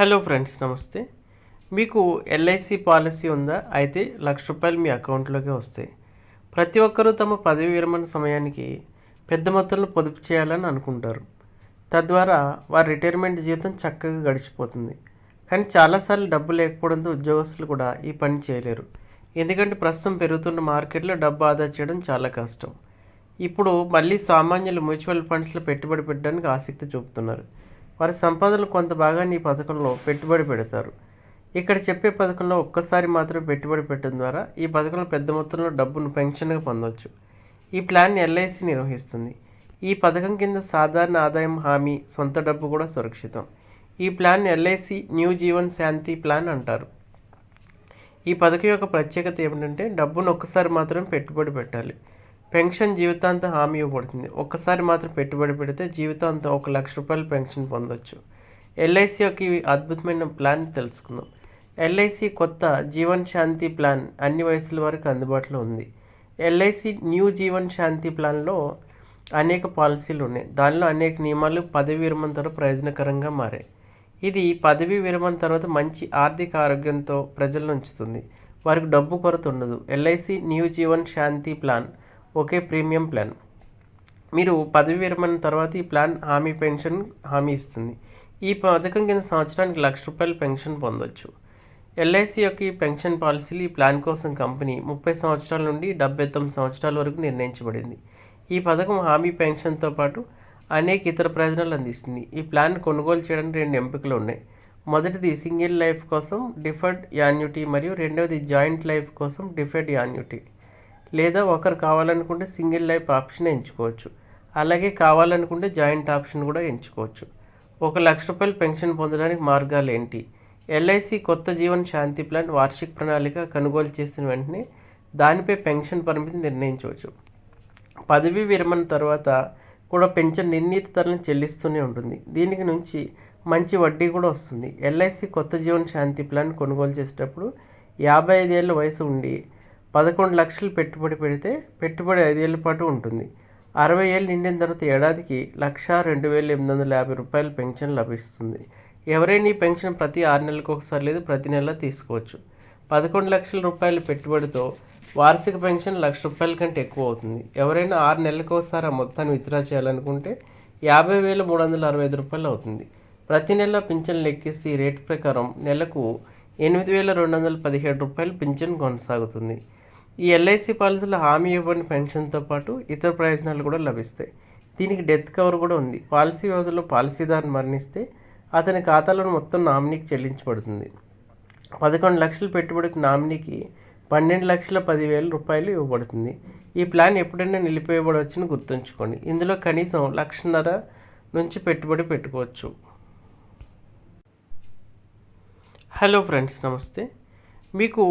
Hello friends నమస్తే. మీకు LIC policy ఉందా? అయితే లక్ష రూపాయలు మీ అకౌంట్లోకి వస్తాయి. ప్రతి ఒక్కరూ తమ పదవి విరమణ సమయానికి పెద్ద మొత్తంలో పొదుపు చేయాలని అనుకుంటారు. తద్వారా వారి రిటైర్మెంట్ జీవితం చక్కగా గడిచిపోతుంది. కానీ చాలాసార్లు డబ్బు లేకపోవడంతో ఉద్యోగస్తులు కూడా ఈ పని చేయలేరు. ఎందుకంటే ప్రస్తుతం పెరుగుతున్న మార్కెట్లో డబ్బు ఆదా చేయడం చాలా కష్టం. ఇప్పుడు మళ్ళీ సామాన్యులు మ్యూచువల్ ఫండ్స్లో పెట్టుబడి పెట్టడానికి ఆసక్తి చూపుతున్నారు. వారి సంపదలు కొంత భాగాన్ని ఈ పథకంలో పెట్టుబడి పెడతారు. ఇక్కడ చెప్పే పథకంలో ఒక్కసారి మాత్రం పెట్టుబడి పెట్టడం ద్వారా ఈ పథకంలో పెద్ద మొత్తంలో డబ్బును పెన్షన్గా పొందవచ్చు ఈ ప్లాన్ ఎల్ఐసి నిర్వహిస్తుంది. ఈ పథకం కింద సాధారణ ఆదాయం హామీ సొంత డబ్బు కూడా సురక్షితం. ఈ plan LIC new Jeevan Shanti plan అంటారు. ఈ పథకం యొక్క ప్రత్యేకత ఏమిటంటే డబ్బును ఒక్కసారి మాత్రం పెట్టుబడి పెట్టాలి. పెన్షన్ జీవితాంతం హామీ ఇవ్వబడుతుంది. ఒక్కసారి మాత్రం పెట్టుబడి పెడితే జీవితాంతం ఒక లక్ష రూపాయలు పెన్షన్ పొందొచ్చు. ఎల్ఐసి యొక్క ఈ అద్భుతమైన ప్లాన్ తెలుసుకుందాం. ఎల్ఐసి కొత్త జీవన్ శాంతి ప్లాన్ అన్ని వయసుల వరకు అందుబాటులో ఉంది. ఎల్ఐసి న్యూ జీవన్ శాంతి ప్లాన్లో అనేక పాలసీలు ఉన్నాయి. దానిలో అనేక నియమాలు పదవి విరమణ తర్వాత ప్రయోజనకరంగా మారాయి. ఇది పదవి విరమణ తర్వాత మంచి ఆర్థిక ఆరోగ్యంతో ప్రజలను ఉంచుతుంది. వారికి డబ్బు కొరత ఉండదు. LIC new Jeevan Shanti plan ఒకే ప్రీమియం ప్లాన్. మీరు పదవి విరమణ తర్వాత ఈ ప్లాన్ హామీ పెన్షన్ హామీ ఇస్తుంది. ఈ పథకం కింద సంవత్సరానికి లక్ష రూపాయల పెన్షన్ పొందొచ్చు. ఎల్ఐసి యొక్క ఈ పెన్షన్ పాలసీలు ఈ ప్లాన్ కోసం కంపెనీ ముప్పై సంవత్సరాల నుండి డెబ్బై తొమ్మిది సంవత్సరాల వరకు నిర్ణయించబడింది. ఈ పథకం హామీ పెన్షన్తో పాటు అనేక ఇతర ప్రయోజనాలు అందిస్తుంది. ఈ ప్లాన్ కొనుగోలు చేయడానికి రెండు ఎంపికలు ఉన్నాయి. మొదటిది సింగిల్ లైఫ్ కోసం డిఫర్డ్ యాన్యుటీ మరియు రెండవది జాయింట్ లైఫ్ కోసం డిఫర్డ్ యాన్యుటీ. లేదా ఒకరు కావాలనుకుంటే సింగిల్ లైఫ్ ఆప్షన్ ఎంచుకోవచ్చు. అలాగే కావాలనుకుంటే జాయింట్ ఆప్షన్ కూడా ఎంచుకోవచ్చు. ఒక లక్ష రూపాయలు పెన్షన్ పొందడానికి మార్గాలు ఏంటి? ఎల్ఐసి కొత్త జీవన్ శాంతి ప్లాన్ వార్షిక ప్రణాళిక కొనుగోలు చేసిన వెంటనే దానిపై పెన్షన్ పరిమితి నిర్ణయించవచ్చు. పదవీ విరమణ తర్వాత కూడా పెన్షన్ నిర్ణీత ధరలను చెల్లిస్తూనే ఉంటుంది. దీనికి నుంచి మంచి వడ్డీ కూడా వస్తుంది. ఎల్ఐసి కొత్త జీవన్ శాంతి ప్లాన్ కొనుగోలు చేసేటప్పుడు యాభై ఐదేళ్ళ వయసు ఉండి పదకొండు లక్షలు పెట్టుబడి పెడితే పెట్టుబడి ఐదేళ్ళ పాటు ఉంటుంది. అరవై ఏళ్ళు నిండిన తర్వాత ఏడాదికి లక్ష రెండు వేల ఎనిమిది వందల యాభై రూపాయల పెన్షన్ లభిస్తుంది. ఎవరైనా ఈ పెన్షన్ ప్రతి ఆరు నెలలకు ఒకసారి లేదు ప్రతి నెల తీసుకోవచ్చు. పదకొండు లక్షల రూపాయల పెట్టుబడితో వార్షిక పెన్షన్ లక్ష రూపాయల కంటే ఎక్కువ అవుతుంది. ఎవరైనా ఆరు నెలలకు ఒకసారి ఆ మొత్తాన్ని విత్డ్రా చేయాలనుకుంటే యాభై వేల మూడు వందల అరవై ఐదు రూపాయలు అవుతుంది. ప్రతి నెల పింఛన్ లెక్కిస్తే ఈ రేటు ప్రకారం నెలకు ఎనిమిది వేల రెండు వందల పదిహేడు రూపాయలు పింఛన్ కొనసాగుతుంది. ఈ ఎల్ఐసి పాలసీలో హామీ ఇవ్వని పెన్షన్తో పాటు ఇతర ప్రయోజనాలు కూడా లభిస్తాయి. దీనికి డెత్ కవర్ కూడా ఉంది. పాలసీ వ్యవధిలో పాలసీదారు మరణిస్తే అతని ఖాతాలో మొత్తం నామినీకి చెల్లించబడుతుంది. పదకొండు లక్షల పెట్టుబడికి నామినీకి పన్నెండు లక్షల పదివేల రూపాయలు ఇవ్వబడుతుంది. ఈ ప్లాన్ ఎప్పుడైనా నిలిపేయబడవచ్చని గుర్తుంచుకోండి. ఇందులో కనీసం లక్షన్నర నుంచి పెట్టుబడి పెట్టుకోవచ్చు. హలో ఫ్రెండ్స్ నమస్తే. మీకు